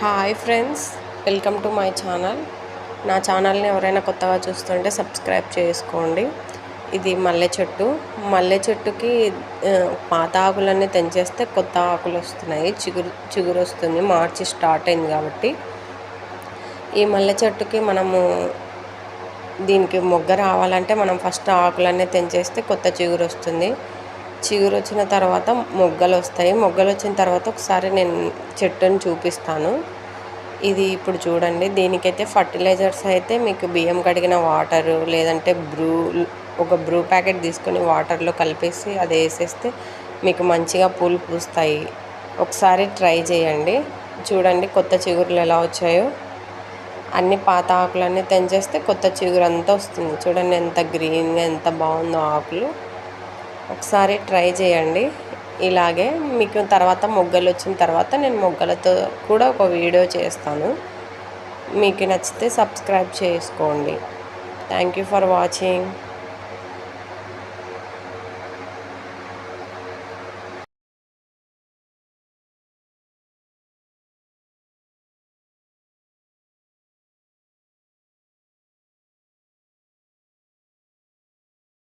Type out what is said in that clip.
Hi friends welcome to my channel. నా ఛానల్ని ఎవరైనా కొత్తగా చూస్తుంటే సబ్స్క్రైబ్ చేసుకోండి. ఇది మల్లె చెట్టు. మల్లె చెట్టుకి పాత ఆకులన్నీ తెంచేస్తే కొత్త ఆకులు వస్తున్నాయి. చిగురు చిగురు వస్తుంది. మార్చి స్టార్ట్ అయింది కాబట్టి. ఈ మల్లె చెట్టుకి మనము దీనికి మొగ్గ రావాలంటే మనం ఫస్ట్ ఆకులన్నీ తెంచేస్తే కొత్త చిగురు వస్తుంది. చిగురు వచ్చిన తర్వాత మొగ్గలు వస్తాయి మొగ్గలు వచ్చిన తర్వాత ఒకసారి నేను చెట్టుని చూపిస్తాను. ఇది ఇప్పుడు చూడండి. దీనికైతే ఫర్టిలైజర్స్ అయితే మీకు బియ్యం కడిగిన వాటర్ లేదంటే బ్రూ ఒక బ్రూ ప్యాకెట్ తీసుకొని వాటర్లో కలిపేసి అది వేసేస్తే మీకు మంచిగా పూలు పూస్తాయి. ఒకసారి ట్రై చేయండి. చూడండి కొత్త చిగురులు ఎలా వచ్చాయో. అన్ని పాత ఆకులన్నీ తెంచేస్తే కొత్త చిగురు అంతా వస్తుంది. చూడండి ఎంత గ్రీన్గా ఎంత బాగుందో ఆకులు. ఒకసారి ట్రై చేయండి. ఇలాగే మీకు తర్వాత మొగ్గలు వచ్చిన తర్వాత నేను మొగ్గలతో కూడా ఒక వీడియో చేస్తాను. మీకు నచ్చితే సబ్స్క్రైబ్ చేసుకోండి. Thank you for watching.